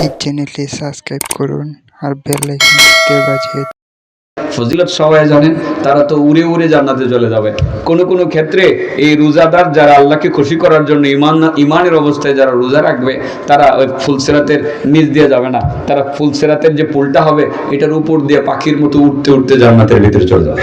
এই চ্যানেলটি সাবস্ক্রাইব করুন আর বেল আইকনটিতে বাজিয়ে ফজিলত সবাই জানেন, তারা তো উড়ে উড়ে জান্নাতে চলে যাবে। কোন কোন ক্ষেত্রে এই রোজাদার যারা আল্লাহকে খুশি করার জন্য ইমান ইমানের অবস্থায় যারা রোজা রাখবে, তারা ওই ফুলসেরাতের নিচ দিয়ে যাবে না। তারা ফুলসেরাতের যে পুলটা হবে, এটার উপর দিয়ে পাখির মতো উঠতে উঠতে জান্নাতের ভিতরে চলে যাবে।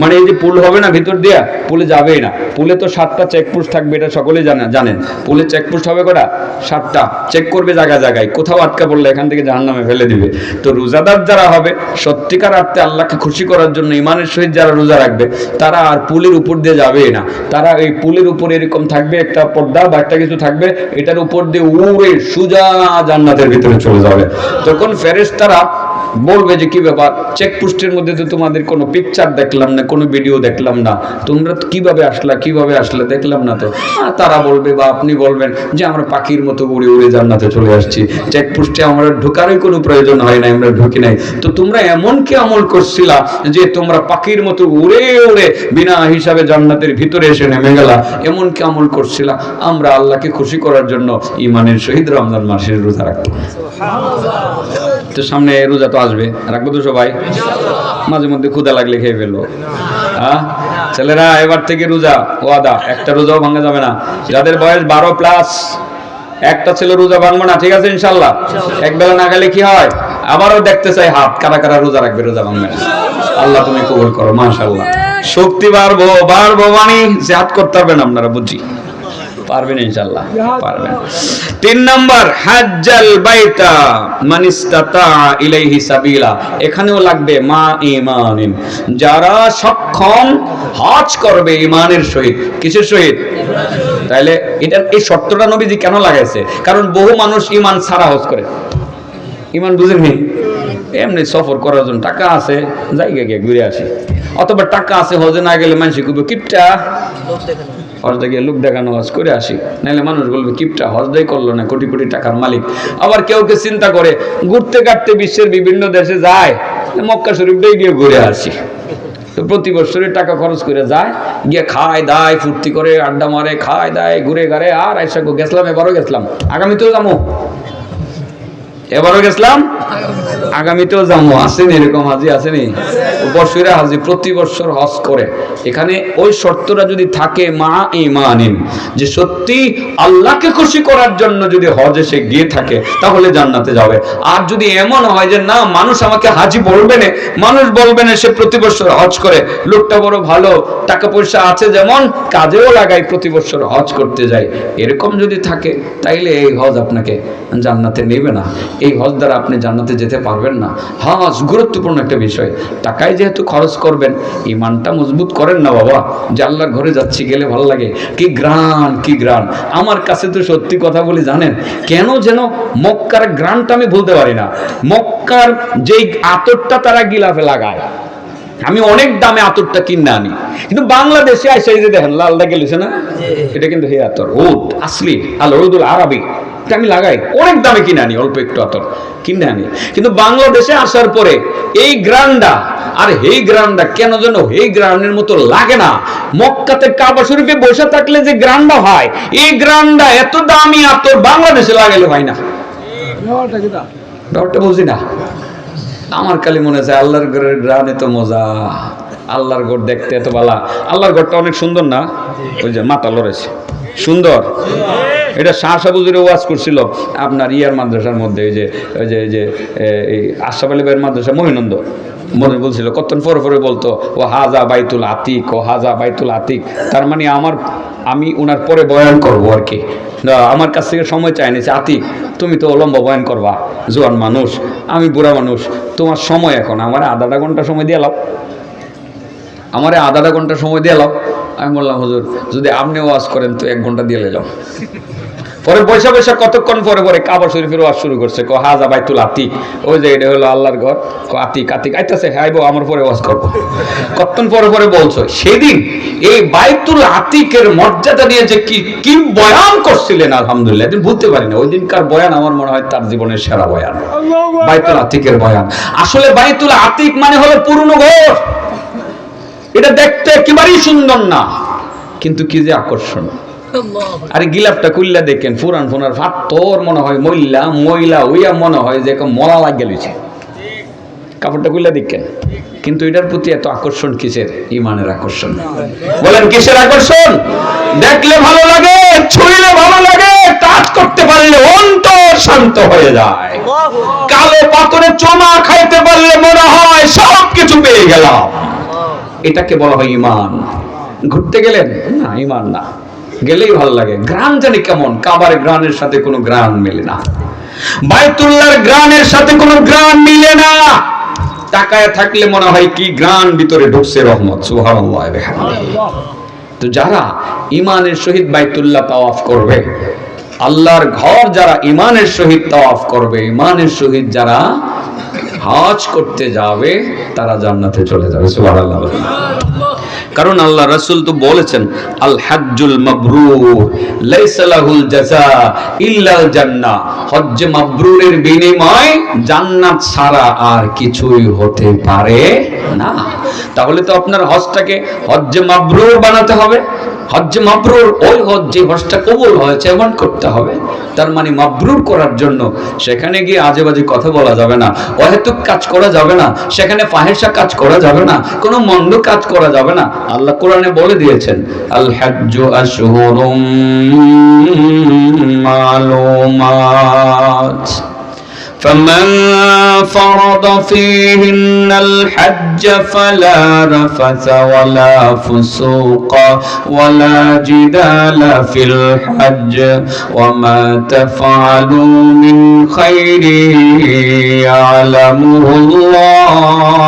মানে এই যে পুল হবে না ভিতর দিয়া, পুলে যাবেই না। পুলে তো সাতটা চেকপোস্ট থাকবে, এটা সকলেই জানা, জানেন। পুলে চেকপোস্ট হবে কটা? সাতটা। চেক করবে জায়গা জায়গায়। কোথাও আটকা পড়লে এখান থেকে জাহান নামে ফেলে দিবে। তো রোজাদার যারা হবে, সত্যিকার অর্থে আল্লাহকে খুশি করার জন্য ইমানের সহিত যারা রোজা রাখবে, তারা আর পুলের উপর দিয়ে যাবেই না। তারা এই পুলের উপর এরকম থাকবে, একটা পর্দা বা একটা কিছু থাকবে, এটার উপর দিয়ে উড়ে সুজা জান্নাতের ভিতরে চলে যাবে। তখন ফেরেশতারা বলবে যে কি ব্যাপার? চেকপোস্টের মধ্যে তো তোমাদের কোনো পিকচার দেখলাম না, কোনো ভিডিও দেখলাম না। তোমরা কীভাবে আসলা, কীভাবে আসলে? দেখলাম না তো। তারা বলবে বা আপনি বলবেন যে আমরা পাখির মতো উড়ে উড়ে জান্নাতে চলে আসছি। চেকপোস্টে আমরা ঢোকারই কোনো প্রয়োজন হয় না আমরা ঢুকি নাই। তো তোমরা এমন কি আমল করছিলা যে তোমরা পাখির মতো উড়ে উড়ে বিনা হিসাবে জান্নাতের ভিতরে এসে নেমে গেলা? এমন কি আমল করছিলা? আমরা আল্লাহকে খুশি করার জন্য ইমানের শহীদ রমজান মাসের রোজা রাখতাম তো সামনে রোজা তো আসবে। রাখব তো সবাই? মাঝে মধ্যে ক্ষুদা লাগলে খেয়ে ফেলব। হ্যাঁ? ছেলেরা, এবার থেকে রোজা, ওয়াদা। একটা রোজাও ভাঙা যাবে না। যাদের বয়স বারো প্লাস একটা ছেলে রোজা ভাঙবো না, ঠিক আছে ইনশাল্লাহ? এক বেলা না গেলে কি হয়? আবারও দেখতে চাই হাত। কারা কারা রোজা রাখবে, রোজা ভাঙবে না? আল্লাহ তুমি কবুল করো, মাশাল্লাহ। শক্তি বাড়বো বাড়বো মানে হাত করতে পারবেন আপনারা, বুঝি? পারবেন ইনশাল্লাহ পারবেন। তিন নাম্বার হাজ্জাল বাইতা মান ইস্তাতা ইলাইহি সাবিলা। এখানেও লাগবে মা ঈমানিন। যারা সক্ষম হজ করবে ঈমানের সহিত। কিসের সহিত? তাহলে এটা এই শর্তটা নবীজি কেন লাগাইছে? কারণ বহু মানুষ ঈমান ছাড়া হজ করে। ঈমান বুঝেননি এমনি সফর করার জন্য টাকা আছে জায়গা গিয়ে ঘুরে আসি। অথবা টাকা আছে হজে না গেলে মানুষ কিপটা? হজদে গিয়ে লোক দেখানো হজ করে আসি। নাহলে মানুষ বলবে, কিপটা হজদাই করল না, কোটি কোটি টাকার মালিক। আবার কেউ কেউ চিন্তা করে, ঘুরতে কাটতে বিশ্বের বিভিন্ন দেশে যায়, মক্কা শরীফটাই গিয়ে ঘুরে আসি। তো প্রতি বছরে টাকা খরচ করে যায়, গিয়ে খায় দায়, ফুর্তি করে, আড্ডা মারে, খায় দায়, ঘুরে ঘাড়ে, আর আইসা গেছিলাম এবারও গেছিলাম আগামীতেও যাব এবারও গেছিলাম আগামীতেও যাব। আসেনি এরকম হাজি, আসেনি? বছরে হাজি, প্রতি বছর হজ করে। এখানে ওই শর্তটা যদি থাকে, মা ইমানিন, যে সত্যি আল্লাহকে খুশি করার জন্য যদি হজে সে গিয়ে থাকে, তাহলে জান্নাতে যাবে। আর যদি এমন হয় যে, না, মানুষ আমাকে হাজি বলবে না, মানুষ বলবে না, সে প্রতি বছর হজ করে। লোকটা বড় ভালো, টাকা পয়সা আছে যেমন, কাজেও লাগাই প্রতি বছর হজ করতে যায়। এরকম যদি থাকে, তাইলে এই হজ আপনাকে জান্নাতে নেবে না। এই হজ দ্বারা আপনি জান্নাতে যেতে পারবেন না। হজ গুরুত্বপূর্ণ একটা বিষয়। টাকায় যেহেতু খরচ করবেন, ইমানটা মজবুত করেন না বাবা। যে আল্লাহর ঘরে যাচ্ছি, গেলে ভালো লাগে। কি গ্রান কি গ্রান আমার কাছে তো সত্যি কথা বলি, জানেন? কেন যেন মক্কার গ্রানটা আমি বলতে পারি না। মক্কার যেই আতরটা তারা গিলাফে লাগায়। আমি অনেক দামে আতরটা কিনে আনি। কিন্তু বাংলাদেশে আইসা এই যে দেখেন লালদা গেলেছে না? এটা কিন্তু হে আতর। ওদ আসলি আল রোদুল আরবি। এটা আমি লাগাই। অনেক দামে কিনে আনি অল্প একটু আতর। কিনে আনি। কিন্তু বাংলাদেশে আসার পরে এই গ্রান্ডা আর এই গ্রান্ডা কেন যেন এই গ্রান্ডের মতো লাগে না? মক্কাতে কাবা শরীফে বসে থাকলে যে গ্রান্ডা হয় এই গ্রান্ডা এত দামি আতর বাংলাদেশে লাগাইলে হয় না। ব্যাপারটা বুঝি না। আমার খালি মনে হয় আল্লাহর ঘরের গ্রানে তো মজা। আল্লাহর ঘর দেখতে এত বালা। আল্লাহর ঘরটা অনেক সুন্দর না? ওই যে মাথা লড়েছে সুন্দর। এটা শাহ সাবুজুরে ওয়াজ করছিল আপনার ইয়ার মাদ্রাসার মধ্যে, এই যে ওই যে, এই যে এই আশরাফ আলী ভাইয়ের মাদ্রাসা, মহিনন্দ। মনে বলছিল কতক্ষণ পরে পরে বলতো, ও হাজা বাইতুল আতিক, ও হাজা বাইতুল আতিক। তার মানে আমার, আমি ওনার পরে বয়ান করব আর কি। আমার কাছ থেকে সময় চাই নিছে আতিক, তুমি তো লম্বা বয়ান করবা, জোয়ান মানুষ, আমি বুড়া মানুষ, তোমার সময় এখন, আমার আধাটা ঘণ্টা সময় দিয়ে লাও। আমারে আধাটা ঘণ্টা সময় দিয়ে লাও। আমি বললাম, হুজুর, যদি আপনি ওয়াজ করেন তো এক ঘণ্টা দিয়ে লাও পরে পয়সা পয়সা কতক্ষণ পরে পরে কাবা শরীফের ওয়াজ শুরু করছে ক হাজা বাইতুল আতিক। ওই যে এটা হলো আল্লাহর ঘর। ক আতিক আতিক আইতাছে? খাইবো আমার পরে ওয়াজ করব। কতক্ষণ পরে পরে বলছো? সেদিন এই বাইতুল আতিকের মর্যাদা নিয়ে যে কি কি বয়ান করছিলেন আলহামদুলিল্লাহ। এদিন ভুলতে পারি না ওই দিনকার বয়ান আমার মনে হয় তার জীবনের সেরা বয়ান। বাইতুল আতিকের বয়ান। আসলে বাইতুল আতিক মানে হলো পুরনো ঘর। এটা দেখতে একেবারেই সুন্দর না। কিন্তু কি যে আকর্ষণ। আরে গিলাপটা কুল্লা দেখেন ফুরান ফুরার ভাত তোর মনে হয় মহিলা মহিলা ওইয়া মনে হয় যে মলা লাগ গেলিছে কাপড়টা কুল্লা দেখেন। কিন্তু এটার প্রতি এত আকর্ষণ কিসের? ইমানের আকর্ষণ। বলেন কিসের আকর্ষণ? দেখলে ভালো লাগে ছুঁইলে ভালো লাগে টাচ করতে পারলে অন্তর শান্ত হয়ে যায়। কালো পাথরে চোমা খাইতে পারলে মনে হয় সব কিছু পেয়ে গেলাম। এটাকে বলা হয় ইমান। ঘুরতে গেলেন? না ইমান না। গেলেই ভালো লাগে। গ্রাম জানি কেমন? কাবার গ্রানের সাথে কোনো গ্রান মেলে না। বাইতুল্লাহর গ্রানের সাথে কোনো গ্রান মিলে না। তাকায় থাকলে মনে হয় কি গ্রান ভিতরে ঢুকছে রহমত। সুবহানাল্লাহ তো যারা ইমানের সহিত বাইতুল্লাহ তাওয়াফ করবে আল্লাহর ঘর যারা ইমানের সহিত তাওয়াফ করবে ইমানের সহিত যারা হজ করতে যাবে তারা জান্নাতে চলে যাবে। সুবহানাল্লাহ। কারণ আল্লাহ রাসুল তো বলেছেন, আল হাজুল লাহুল ইল্লাল হজ্জ মাবরুরের বিনিময় জান্নাত ছাড়া আর কিছুই হতে পারে না। তাহলে তো আপনার হজটাকে হজ্জে মাবরুর বানাতে হবে। হজ্জ মাবরুর ওই হজ যে হজটা কবুল হয়েছে এমন করতে হবে। তার মানে মাবরুর করার জন্য সেখানে গিয়ে আজে বাজে কথা বলা যাবে না, অহেতুক কাজ করা যাবে না, সেখানে ফাহেসা কাজ করা যাবে না, কোনো মন্দ কাজ করা যাবে না। আল্লাহ কোরআনে বলে দিয়েছেন, আল হাজ্জু আশহুরুম মালুমাত। فمن فرض فيهن الحج فلا رفث ولا فسوق ولا جدال في الحج وما تفعلوا من خير يعلمه الله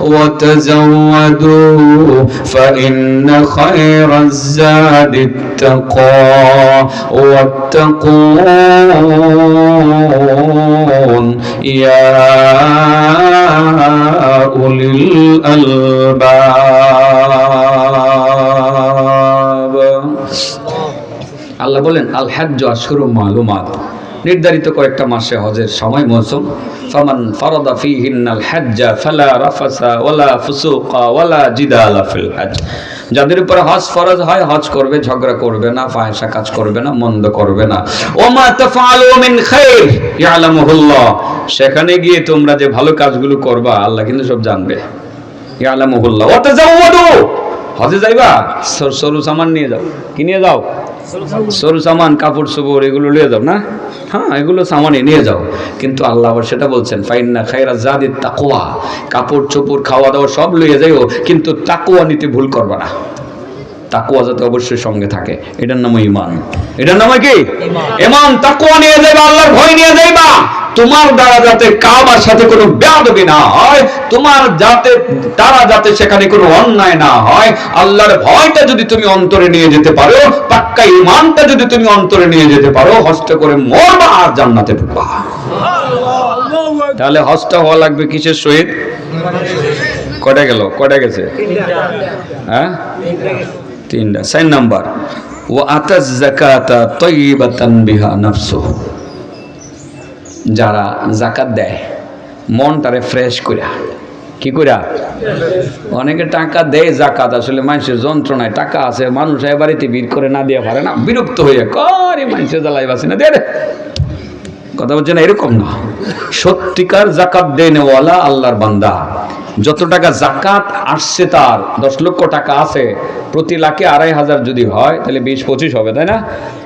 وتزودوا فإن خير الزاد التقوى واتقون يا أولي الألباب আল্লাহ বলেন আল হজ্জ আশহুরুম মালুমাত নির্ধারিত কয়েকটা মাসে হজের সময় মৌসুম ফামান ফারাদা ফীহিন্নাল হজ্জা ফালা রাফাসা ওয়ালা ফুসুকা ওয়ালা জিদালা ফিল হজ যাদের উপরে হজ ফরজ হয়, হজ করবে, ঝগড়া করবে না ফায়সা কাজ করবে না, মন্দ করবে না। ওমা তাফআলু মিন খাইর, ইয়ালামুহুল্লাহ। সেখানে গিয়ে তোমরা যে ভালো কাজগুলো করবা, আল্লাহ কিন্তু সব জানবে। ইয়ালামুহুল্লাহ। ওয়া তাজাওয়াদু। হজে যাইবা? সর- সরু সামান নিয়ে যাও। কি নিয়ে যাও? সরু সামান কাপড় চোপড় এগুলো নিয়ে যাও, না? হ্যাঁ এগুলো সামানে নিয়ে যাও। কিন্তু আল্লাহ আবার সেটা বলছেন ফাইন না খাইরা জাদি তাকোয়া কাপড় চোপড় খাওয়া দাওয়া সব লইয়ে যাইও, কিন্তু তাকোয়া নিতে ভুল করবা না। তাকুয়া যাতে অবশ্যই সঙ্গে থাকে। এটার নাম ইমান এটার নাম কি? ইমান তাকুয়া নিয়ে যাইবা আল্লাহর ভয় নিয়ে যাইবা। তোমার দ্বারা যাতে কাবার সাথে কোনো বেয়াদবি না হয় তোমার যাতে তারা যাতে সেখানে কোনো অন্যায় না হয় আল্লাহর ভয়টা যদি তুমি অন্তরে নিয়ে যেতে পারো পাক্কা ইমানটা যদি তুমি অন্তরে নিয়ে যেতে পারো হস্ত করে মরবা আর জান্নাতে ঢুকবা। তাহলে হজটা হওয়া লাগবে কিসের সহিত? কটা গেল? কটা গেছে? হ্যাঁ? তিনটা, চার নাম্বার ও আতাজ জাকাতা তৈবাতান বিহা নাফসু যারা জাকাত দেয় মনটারে ফ্রেশ কইরা কি কইরা অনেকে টাকা দেয় জাকাত আসলে মানুষের যন্ত্রণায় টাকা আছে, মানুষ এ বাড়িতে ভিড় করে না দিয়ে পারে না, বিরক্ত হয়ে করে মানুষের জ্বালাই বাসি না দে। কথা বলছে না? এরকম না। সত্যিকার জাকাত দেনেওয়ালা আল্লাহর বান্দা। যত টাকা জাকাত আসছে তার, দশ লক্ষ টাকা আছে, প্রতি লাখে আড়াই হাজার যদি হয়, তাহলে বিশ পঁচিশ হবে, তাই না?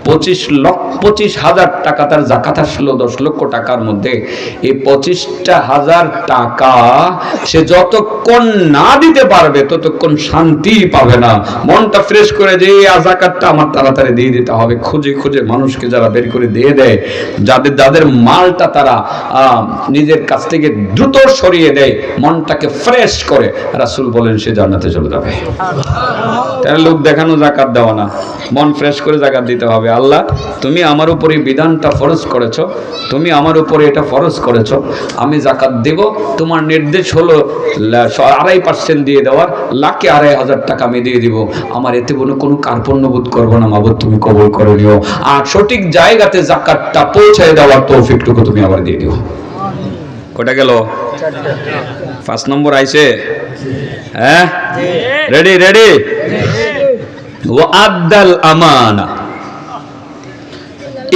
পঁচিশ লক্ষ, পঁচিশ হাজার টাকা তার জাকাত আসলো দশ লক্ষ টাকার মধ্যে। এই পঁচিশটা হাজার টাকা সে যতক্ষণ না দিতে পারবে, ততক্ষণ শান্তি পাবে না। মনটা ফ্রেশ করে যে জাকাতটা আমার তাড়াতাড়ি দিয়ে দিতে হবে। খুঁজে খুঁজে মানুষকে যারা বের করে দিয়ে দেয়, যাদের যাদের মালটা তারা নিজের কাছ থেকে দ্রুত সরিয়ে দেয়, মনটাকে ফ্রেশ করে। রাসূল বলেন, সে জান্নাতে চলে যাবে। তাহলে লোক দেখানো জাকাত দেওয়া না। মন ফ্রেশ করে জাকাত দিতে হবে। আল্লাহ, তুমি আমার উপরে বিধানটা ফরজ করেছ। তুমি আমার উপরে এটা ফরজ করেছ। আমি জাকাত দেব। তোমার নির্দেশ হলো আড়াই পার্সেন্ট দিয়ে দেওয়ার। লাখে আড়াই হাজার টাকা আমি দিয়ে দিব। আমার এতে কোনো কোনো কার্পণ্য বোধ করব না। মাবুদ, তুমি কবল করে নিও। আর সঠিক জায়গাতে জাকাতটা পৌঁছায় দেওয়ার তৌফিকটুকু তুমি আবার দিয়ে দিও। কটা গেল? পাঁচ নম্বর আইছে? হ্যাঁ? রেডি রেডি ও আদাল আমানা।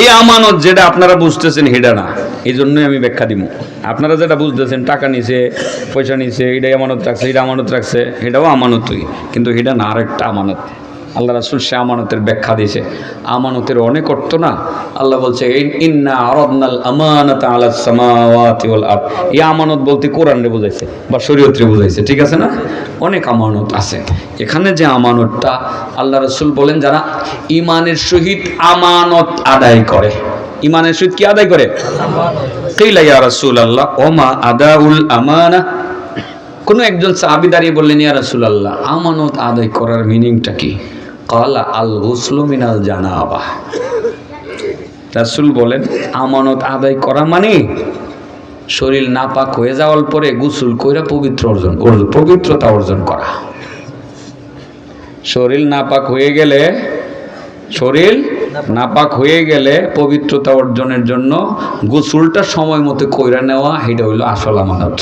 এই আমানত যেটা আপনারা বুঝতেছেন হেডা না। এই জন্যই আমি ব্যাখ্যা দিব আপনারা যেটা বুঝতেছেন, টাকা নিছে, পয়সা নিছে এটাই আমানত রাখছে এটা আমানত রাখছে এটাও আমানতই। কিন্তু এটা না, আরেকটা আমানত। আল্লাহ রাসুল সে আমানতের ব্যাখ্যা দিয়েছে। আমানতের অনেক অর্থ না। আল্লাহ বলছে আমানাতা বলতে কোরআনে বোঝাইছে বা শরীয়তে বোঝাইছে, ঠিক আছে না? অনেক আমানত আছে। এখানে যে আমানতটা আল্লাহ রসুল বলেন, যারা ইমানের সহিত আমানত আদায় করে। ইমানের সহিত কি আদায় করে? কিলা ইয়া রাসূলুল্লাহ, ওমা আদাউল আমানা। কোন একজন সাহাবী দাঁড়িয়ে বললেন, ইয়া রাসূলুল্লাহ, আমানত আদায় করার মিনিংটা কি? কালা আল মিনাল জানাবা রাসূল বলেন, আমানত আদায় করা মানে শরীর নাপাক হয়ে যাওয়ার পরে গুসুল কইরা পবিত্র অর্জন অর্জন- পবিত্রতা অর্জন করা। শরীর নাপাক হয়ে গেলে, শরীর নাপাক হয়ে গেলে পবিত্রতা অর্জনের জন্য গোসলটা সময় মতো কইরা নেওয়া এটা হইল আসল আমানত।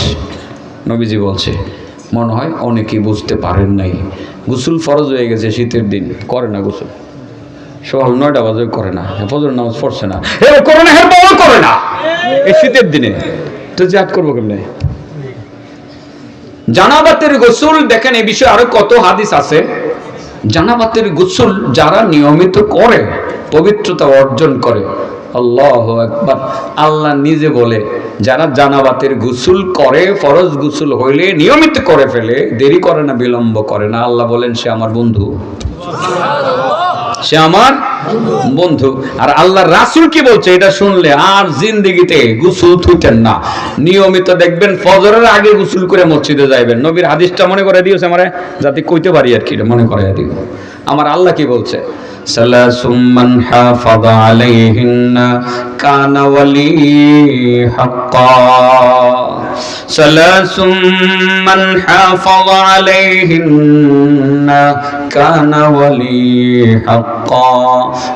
নবীজি বলছে মনে হয় অনেকেই বুঝতে পারেন নাই। গোসল ফরজ হয়ে গেছে, শীতের দিন। করে না গোসল। সকাল নয়টা বাজে করে না। ফজর নামাজ পড়ছে না। করে না করে না। এই শীতের দিনে। তো জাত করব কেমনে? জানাবাতের গোসল, দেখেন এই বিষয়ে আরও কত হাদিস আছে। জানাবাতের গোসল যারা নিয়মিত করে, পবিত্রতা অর্জন করে আল্লাহ একবার আল্লাহ নিজে বলে, যারা জানাবাতের গোসল করে, ফরজ গোসল হইলে, নিয়মিত করে ফেলে, দেরি করে না, বিলম্ব করে না। আল্লাহ বলেন, সে আমার বন্ধু। সে আমার বন্ধু। আর আল্লাহ রাসুল কি বলছে, এটা শুনলে আর জিন্দিগিতে গুসুল থুইতেন না। নিয়মিত দেখবেন, ফজরের আগে গুসুল করে মসজিদে যাইবেন। নবীর হাদিসটা মনে করে দিয়েছে আমারে, যাতে কইতে পারি আর কি মনে করে দিও। আমার আল্লাহ কি বলছে? সালাসুম মান হাফাযা আলাইহিন্না কানা ওয়ালি হাক্কা সালাসুম মান হাফাযা আলাইহিন্না কানা ওয়ালি হাক্কা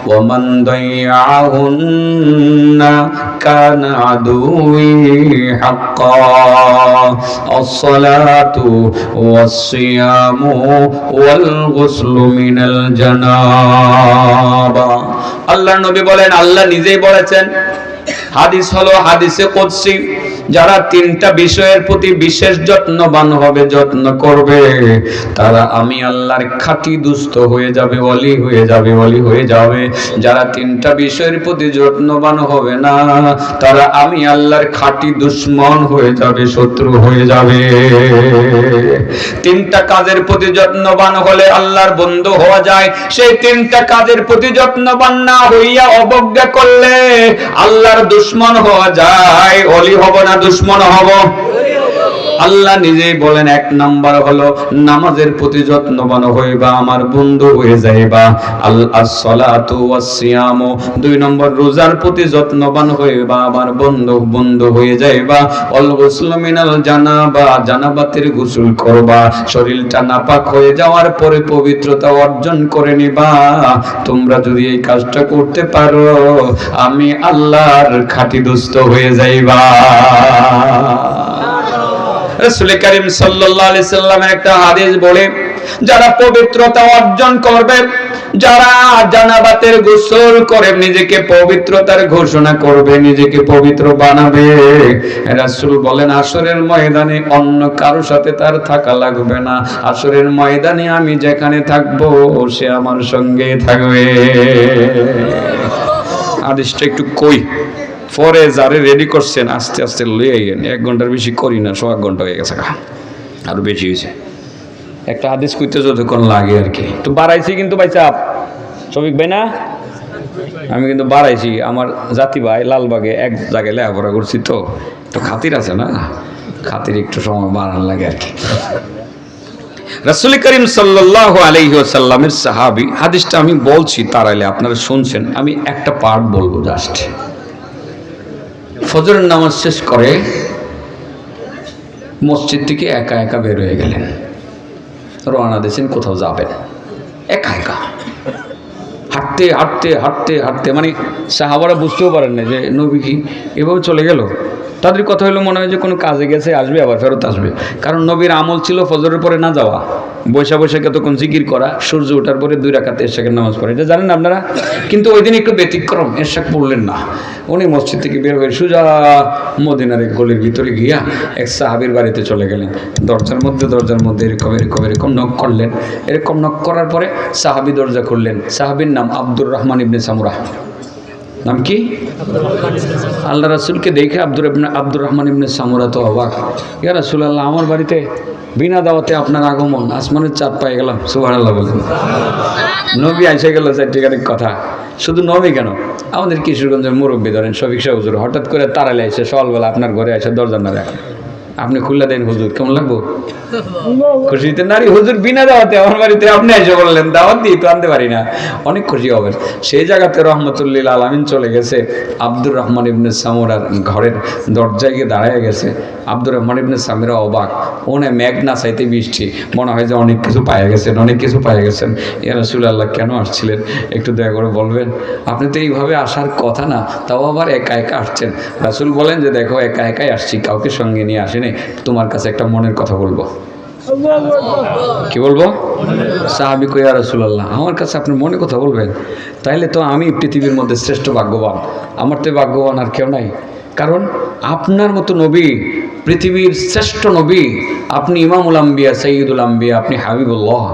ওয়া মান দাইয়াহুন্না কানা আদুই হাক্কা الصلاة والصيام والغسل من الجنابة আল্লাহ নবী বলেন আল্লাহ নিজেই বলেছেন হাদিস হলো হাদিসে কুদসি, যারা তিনটা বিষয়ের প্রতি বিশেষ যত্নবান হবে, যত্ন করবে। তারা আমি আল্লাহর খাঁটি দুস্থ হয়ে যাবে, অলি হয়ে যাবে, অলি হয়ে যাবে। যারা তিনটা বিষয়ের প্রতি যত্নবান হবে না, তারা আমি আল্লাহর খাঁটি দুশ্মন হয়ে যাবে, শত্রু হয়ে যাবে। তিনটা কাজের প্রতি যত্নবান হলে আল্লাহর বন্ধু হওয়া যায়। সেই তিনটা কাজের প্রতি যত্নবান না হইয়া অবজ্ঞা করলে আল্লাহর দুশ্মন হওয়া যায় অলি হব না দুশ্মন হব। আল্লাহ নিজেই বলেন, এক নাম্বার হলো নামাজের প্রতি যত্নবান হইবা, আমার বন্ধু হয়ে যাইবা। আল আসসালাতু ওয়াসসিয়াম, দুই নম্বর, রোজার প্রতি যত্নবান হইবা, আমার বন্ধু বন্ধু হয়ে যাইবা। অল গোসল মিনাল জানাবা, জানাবাতের গোসল করবা। শরীরটা নাপাক হয়ে যাওয়ার পরে পবিত্রতা অর্জন করে নিবা। তোমরা যদি এই কাজটা করতে পারো, আমি আল্লাহর খাটি দুস্থ হয়ে যাইবা। রসুল করিম আলাইহি সাল্লামের একটা হাদিস বলে, যারা পবিত্রতা অর্জন করবে, যারা জানাবাতের গোসল করে নিজেকে পবিত্রতার ঘোষণা করবে, নিজেকে পবিত্র বানাবে। বলেন, আসরের ময়দানে অন্য কারও সাথে তার থাকা লাগবে না। আসরের ময়দানে আমি যেখানে থাকব, সে আমার সঙ্গে থাকবে। হাদিসটা একটু কই? পরে যারে রেডি করছেন, আস্তে আস্তে লই আইয়েন। এক ঘণ্টার বেশি করি না, সোয়া ঘণ্টা হয়ে গেছে গা। আরও বেশি হয়েছে। একটা হাদিস কইতে যতক্ষণ লাগে আর কি। তো বাড়াইছি কিন্তু ভাই চাপ। শফিক ভাই না? আমি কিন্তু বাড়াইছি। আমার জাতি ভাই লালবাগে এক জায়গায় লেখাপড়া করছি তো। তো খাতির আছে না? খাতির একটু সময় বাড়ানো লাগে আর কি। রাসুল করিম সাল্লাল্লাহু আলাইহি ওয়াসাল্লামের সাহাবী, হাদিসটা আমি বলছি তার তারাইলে আপনারা শুনছেন। আমি একটা পার্ট বলব জাস্ট ফজরের নামাজ শেষ করে মসজিদ থেকে একা একা বের হয়ে গেলেন। রওনা দিয়েছেন, কোথাও যাবেন। একা একা। হাঁটতে হাঁটতে হাঁটতে হাঁটতে মানে সাহাবারা বুঝতেও পারেন না যে নবী কি এভাবে চলে গেল। তাদের কথা হলো মনে হয় যে কোনো কাজে গেছে, আসবে, আবার ফেরত আসবে। কারণ নবীর আমল ছিল ফজরের পরে না যাওয়া। বৈশা বৈশা কতক্ষণ জিকির করা, সূর্য ওঠার পরে দুই রাখাতে এরশাকের নামাজ পড়ে। এটা জানেন আপনারা? কিন্তু ওই দিন একটু ব্যতিক্রম, এরশাক পড়লেন না। উনি মসজিদ থেকে বের হয়ে সুজা মদিনার এক গলির ভিতরে গিয়া এক সাহাবির বাড়িতে চলে গেলেন। দরজার মধ্যে দরজার মধ্যে এরকম এরকম এরকম নক করলেন। এরকম নক করার পরে সাহাবি দরজা খুললেন। সাহাবির নাম আব্দুর রহমান ইবনে সামুরা নাম কি? আল্লাহ রাসুলকে দেখে আব্দুর আব্দুর রহমান ইবনে সামুরা তো অবাক। ইয়া রাসুল আল্লাহ আমার বাড়িতে বিনা দাওয়াতে আপনার আগমন, আসমানের চাঁদ পাই গেলাম সুবাহ আল্লাহ বলেন। নবী আইসে গেল চারটিখানিক কথা। শুধু নবী কেন? আমাদের কিশোরগঞ্জের মুরব্বী ধরেন, শফিক সাহুজুর হুজুর, হঠাৎ করে তারালে এসে সকালবেলা আপনার ঘরে এসে দরজা না রাখে আপনি খুললে দেন হুজুর কেমন লাগবো? খুশিতে নারী হুজুর বিনা দাওয়াতে আমার বাড়িতে আপনি এসে বললেন দাওয়াত দিয়ে তো আনতে পারি না। অনেক খুশি হবে সেই জায়গাতে রহমতুল্লিল আলামিন চলে গেছে। আব্দুর রহমান ইবনে সামুরার ঘরের দরজায় গিয়ে দাঁড়ায় গেছে। আব্দুর রহমান ইবনে সামিরা অবাক। ওনে মেঘ না চাইতে বৃষ্টি মনে হয় যে অনেক কিছু পায়ে গেছেন অনেক কিছু পায়ে গেছেন। ইয়া আল্লাহ কেন আসছিলেন? একটু দয়া করে বলবেন। আপনি তো এইভাবে আসার কথা না তাও আবার একা একা আসছেন। রাসুল বলেন যে দেখো একা একাই আসছি কাউকে সঙ্গে নিয়ে আসিনি। তোমার কাছে একটা মনের কথা বলব। কি বলব? সাহাবি কইয়া রসুল্লাহ আমার কাছে আপনি মনে কথা বলবেন, তাইলে তো আমি পৃথিবীর মধ্যে শ্রেষ্ঠ ভাগ্যবান। আমার তো ভাগ্যবান আর কেউ নাই। কারণ আপনার মতো নবী, পৃথিবীর শ্রেষ্ঠ নবী, আপনি ইমামুল আম্বিয়া সঈদুল আম্বিয়া, আপনি হাবিবুল্লাহ।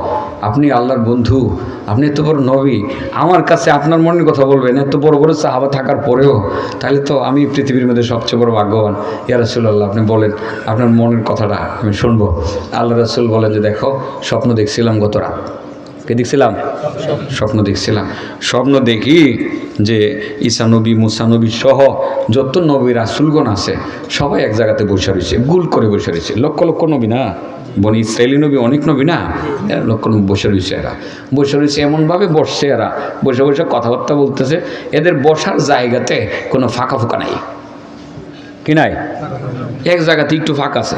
আপনি আল্লাহর বন্ধু, আপনি এত বড় নবী, আমার কাছে আপনার মনের কথা বলবেন, এত বড় বড় সাহাবা থাকার পরেও, তাহলে তো আমি পৃথিবীর মধ্যে সবচেয়ে বড় ভাগ্যবান। ইয়া রাসুল্লাহ আপনি বলেন, আপনার মনের কথাটা আমি শুনব। আল্লাহ রাসুল বলেন যে, দেখো, স্বপ্ন দেখছিলাম গত রাত। কে দেখছিলাম? স্বপ্ন দেখছিলাম। স্বপ্ন দেখি যে ঈসা নবী, মুসা নবী সহ যত নবী রাসুলগণ আছে, সবাই এক জায়গাতে বসে রয়েছে, গুল করে বসে রয়েছে। লক্ষ লক্ষ নবী না? বনি ইসরায়েলি নবী অনেক নবী না? লক্ষ বসে রয়েছে এরা। বসে রয়েছে এমনভাবে বসছে এরা। বসে বসে কথাবার্তা বলতেছে। এদের বসার জায়গাতে কোনো ফাঁকা ফোঁকা নাই। কি নাই? এক জায়গাতে একটু ফাঁকা আছে।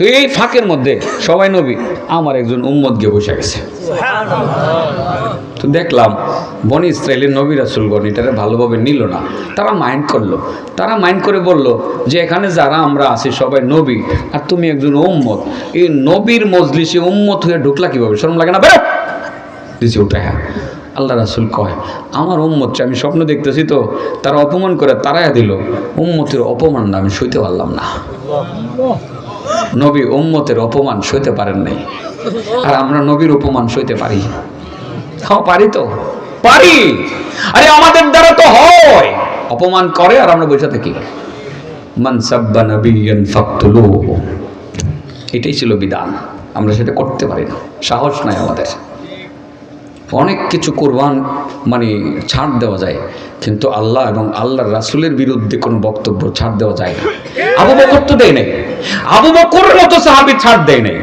তো এই ফাঁকের মধ্যে সবাই নবী, আমার একজন উম্মত গিয়ে বসে গেছে। তো দেখলাম, বনি ইসরায়েলের নবী রাসুলগণ এটারে ভালোভাবে নিল না। তারা মাইন্ড করল। তারা মাইন্ড করে বলল যে, এখানে যারা আমরা আছি সবাই নবী, আর তুমি একজন উম্মত। এই নবীর মজলিসে উম্মত হয়ে ঢুকলা কীভাবে? শরম লাগে না? বেরো! দিছে উঠে হ্যাঁ আল্লাহ রাসুল কয়, আমার উম্মত আমি স্বপ্ন দেখতেছি তো, তারা অপমান করে তারাই দিল। উম্মতের অপমানটা আমি সইতে পারলাম না। নবী উম্মতের অপমান সইতে পারেন নাই। আর আমরা নবীর অপমান সইতে পারি। হ্যাঁ পারি তো? পারি! আরে আমাদের দ্বারা তো হয়। অপমান করে আর আমরা বসে থাকি। এটাই ছিল বিধান। আমরা সেটা করতে পারি না। সাহস নাই আমাদের। অনেক কিছু কোরবান মানে ছাড় দেওয়া যায়। কিন্তু আল্লাহ এবং আল্লাহর রাসুলের বিরুদ্ধে কোনো বক্তব্য ছাড় দেওয়া যায় না। আবু বকর তো দেয় নাই। আবু বকরের মতো সাহাবি ছাড় দেয় নাই।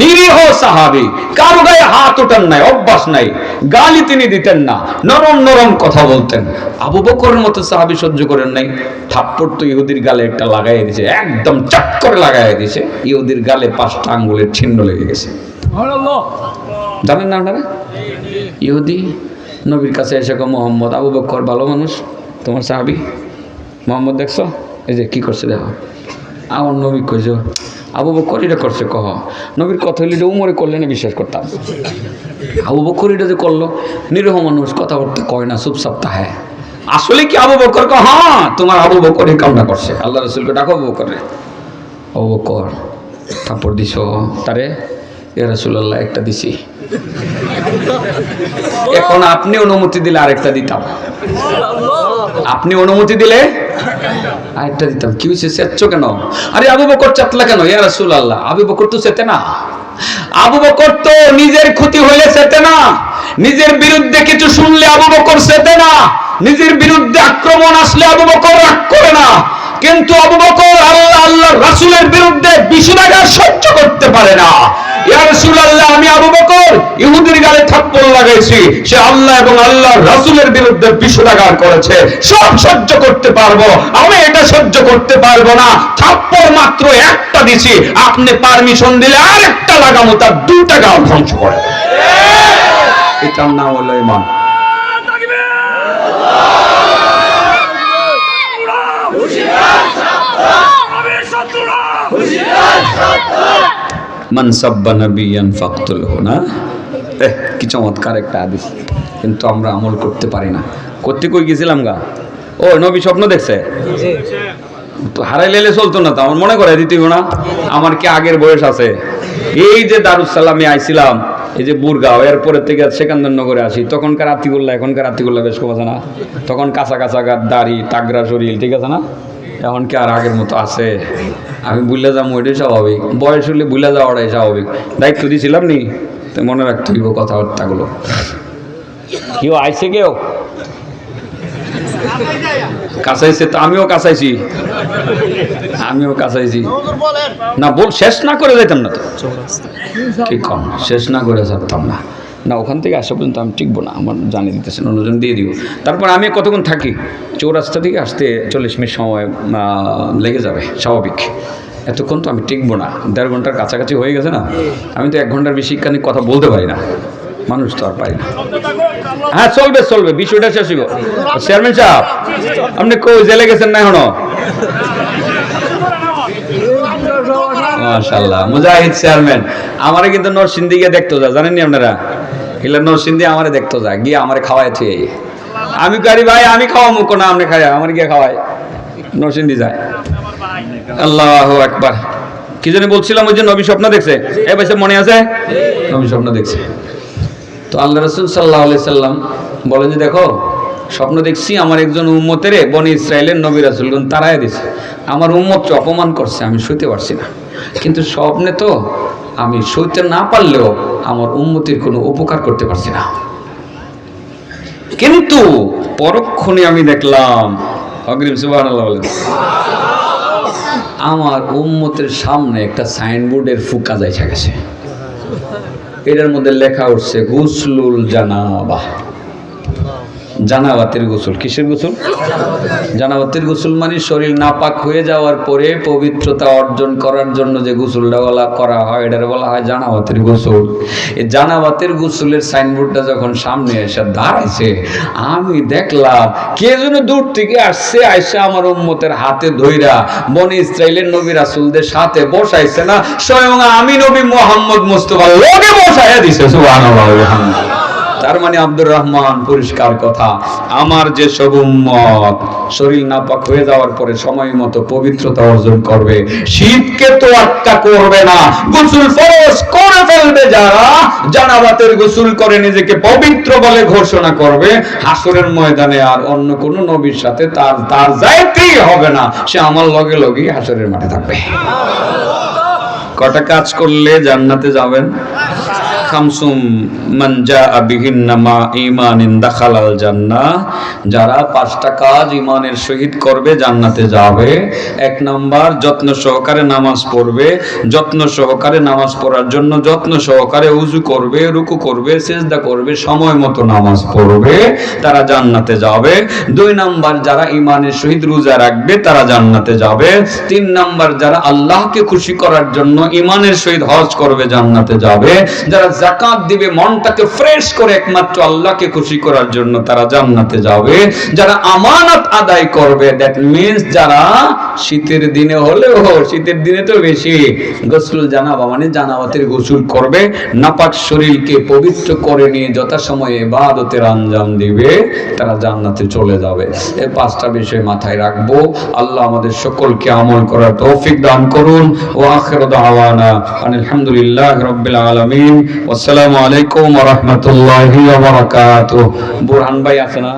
নিরীহ সাহাবি কারও গায়ে হাত ওঠান নাই অভ্যাস নাই গালি তিনি দিতেন না নরম নরম কথা বলতেন। আবু বকরের মতো সাহাবি সহ্য করেন নাই। থাপ্পড় তো ইহুদির গালে একটা লাগাই দিয়েছে একদম চাট করে লাগাই দিয়েছে ইহুদির গালে পাঁচটা আঙ্গুলের ছিন্ন লেগে গেছে। জানেন না আপনারা? ইহুদি, নবীর কাছে এসে কো মোহাম্মদ আবু বক্কর ভালো মানুষ, তোমার সাহাবি, মোহাম্মদ দেখছ? এই যে কি করছে দেখো। আমার নবী কইছো আবু বক্কর এটা করছে কহ, নবীর কথা হইলে এটা উমরে করলে না বিশ্বাস করতাম। আবু বক্কর এটা যে করল, নিরহ মানুষ কথাবার্তা কয় না চুপচাপ তাহে আসলে কি আবু বক্কর কহ হ্যাঁ তোমার আবু বক্কর এই কামটা করছে। আল্লাহ রসুলকে ডাকো আবু বক্করে। আবু বক্কর, থাপ্পড় দিছ? তারে এ রসুল্লাহ একটা দিছি। এখন আপনি অনুমতি দিলে আরেকটা দিতাম। আপনি অনুমতি দিলে আরেকটা দিতাম। কি হয়েছে চেচ্ছ কেন? আরে আবু বকর চাতলা কেন? ইয়া রাসূল আল্লাহ আবু বকর তো চেতে না। আবু বকর তো নিজের ক্ষতি হলে চেতে না। নিজের বিরুদ্ধে কিছু শুনলে আবু বকর চেতে না। নিজের বিরুদ্ধে আক্রমণ আসলে আবু বকর রাগ করে না। কিন্তু আবু বকর আল্লাহ আল্লাহ রাসূলের বিরুদ্ধে বিষোদাগার সহ্য করতে পারে না। আমি আবু বকর ইহুদির গালে থাপ্পড় লাগাইছি। সে আল্লাহ এবং আল্লাহ রাসূলের বিরুদ্ধে করেছে। সব সহ্য করতে পারব। আমি এটা সহ্য করতে পারব না। থাপ্পড় মাত্র একটা দিছি। আপনি পারমিশন দিলে আরেকটা লাগামো তার দুটা গাও ধ্বংস করে এটার নাম হলো ইমান কি চমৎকার একটা হাদিস। কিন্তু আমরা আমল করতে পারি না। করতে কই গেছিলাম গা? ও, নবী স্বপ্ন দেখছে? তো হারাই লেলে চলতো না তো, আমার মনে করে আমার কি আগের বয়স আছে? এই যে দারুসালামে আইছিলাম, এই যে বুরগাঁও এরপরের থেকে সেকান্দরনগরে আসি। তখনকার আতিকুল্লাহ, এখনকার আতিকুল্লাহ বেশ কম না? তখন কাঁচা কাঁচা গাত দাড়ি তাগরা শরীর, ঠিক আছে না? এখন কি আর আগের মতো আছে? আমি বুঝলে যাব ওইটাই স্বাভাবিক। বয়স হলে বুঝলে যাওয়াটাই স্বাভাবিক। দায়িত্ব দিয়েছিলাম নি? তো মনে রাখতে হইব কথাবার্তাগুলো। কেউ আইছে কেউ? কাছাইছে তো আমিও কাছাইছি আমিও কাছাইছি না, বল, শেষ না করে যাইতাম না তো। ঠিক কম, শেষ না করে যেতাম না। না, ওখান থেকে আসা পর্যন্ত আমি টিকবো না, আমার জানিয়ে দিতেছেন অন্যজন দিয়ে দিব। তারপর আমি কতক্ষণ থাকি? চৌরাস্তা থেকে আসতে চল্লিশ মিনিট সময় লেগে যাবে, স্বাভাবিক। এতক্ষণ তো আমি টিকবো না, দেড় ঘণ্টার কাছাকাছি হয়ে গেছে না? আমি তো এক ঘণ্টার বেশি খানি কথা বলতে পারি না, মানুষ তো আর পারি না। হ্যাঁ চলবে চলবে, বিষয়টা শেষ হইব। চেয়ারম্যান সাহেব, আপনি কই, জেলে গেছেন না এখনও? মাশাল্লাহ মুজাহিদ চেয়ারম্যান, আমারে কিন্তু নরসিংদী দেখতো যা জানেন নি আপনারা এগুলো নরসিংদী আমারে দেখতো যা, গিয়ে আমারে খাওয়ায় থুয়ে আমি গাড়ি ভাই, আমি খাওয়া মুখ না আপনি খাই আমার গিয়ে খাওয়াই নরসিংদী যায়। আল্লাহ একবার কি জানি বলছিলাম, ওই যে নবী স্বপ্ন দেখছে? এ বছর মনে আছে? নবী স্বপ্ন দেখছে। তো আল্লাহ রসুল সাল্লাহ আলি সাল্লাম বলেন যে, দেখো, স্বপ্ন দেখছি, আমার একজন উম্মতের বনি ইসরায়েলের নবী রাসুলগণ তারাই দিছে। আমার উম্মতকে অপমান করছে, আমি শুতে পারছি না। কিন্তু স্বপ্নে তো আমি সইতে না পারলেও আমার উন্মতির কোনো উপকার করতে পারছি না। কিন্তু পরক্ষণে আমি দেখলাম, অগ্রিম সুবাহ আমার উম্মতের সামনে একটা সাইনবোর্ডের ফুকা যাইছে গেছে। এটার মধ্যে লেখা উঠছে, গুসলুল জানাবা। জানাবাতের গোসল। কিসের গোসল? জানাবাতের গোসল মানে শরীর নাপাক হয়ে যাওয়ার পরে পবিত্রতা অর্জন করার জন্য যে গোসলটা বলা করা হয়, এটার বলা হয় জানাবাতের গোসল। এই জানাবাতের গোসলের সাইনবোর্ডটা যখন সামনে এসে দাঁড়াইছে, আমি দেখলাম, কে যেন দূর থেকে আসছে, আইসে আমার উম্মতের হাতে ধইরা, বনি ইসরায়েলের নবী রাসুলদের সাথে বসাইছে না, স্বয়ং আমি নবী মোহাম্মদ মুস্তফা লোকে বসাইয়া দিছে আলহামদুলিল্লাহ তার মানে আব্দুর রহমান, পরিষ্কার কথা। আমার যে সব উম্মত, শরীর নাপাক হয়ে যাওয়ার পরে সময় মতো পবিত্রতা অর্জন করবে। শীতকে তো আটকা করবে না, গোসল ফরজ করে ফেলবে যারা। জানাবাতের গোসল করে নিজেকে পবিত্র বলে ঘোষণা করবে। হাসরের ময়দানে আর অন্য কোন নবীর সাথে তার তার যাইতেই হবে না। সে আমার লগে লগেই হাসরের মাঠে থাকবে। কটা কাজ করলে জান্নাতে যাবেন? খামসুম মান জাআ বিহিন্না মা ঈমানিন দাখালাল জান্নাহ। যারা পাঁচটা কাজ ঈমানের সহিত করবে, জান্নাতে যাবে। এক নাম্বার, যত্ন সহকারে নামাজ পড়বে। যত্ন সহকারে নামাজ পড়ার জন্য যত্ন সহকারে উজু করবে, রুকু করবে, সেজদা করবে, সময় মতো নামাজ পড়বে, তারা জান্নাতে যাবে। দুই নাম্বার, যারা সহিত রোজা রাখবে, তারা জান্নাতে যাবে। তিন নাম্বার, যারা আল্লাহকে খুশি করার জন্য ঈমানের সহিত হজ করবে, জান্নাতে যাবে। যারা জাকাত দিবে, মনটাকে ফ্রেশ করে একমাত্র আল্লাহকে খুশি করার জন্য তারা জান্নাতে যাবে। যারা আমানত আদায় করবে দ্যাট মিন্স যারা শীতের দিনে হলেও, শীতের দিনে তো বেশি। গোসল জানাবা মানে জানাবাতের গোসল করবে, নাপাক শরীরকে পবিত্র করে নিয়ে যথাসময়ে ইবাদতের আঞ্জাম দিবে, তারা জান্নাতে চলে যাবে। এই পাঁচটা বিষয় মাথায় রাখব। আল্লাহ আমাদের সকলকে আমল করার তৌফিক দান করুন। ও আখির দাওয়ানা আলহামদুলিল্লাহ রাব্বিল আলামিন। আসসালামু আলাইকুম ওয়া রাহমাতুল্লাহি ওয়া বারাকাতুহু। বুরহান ভাই আছে না?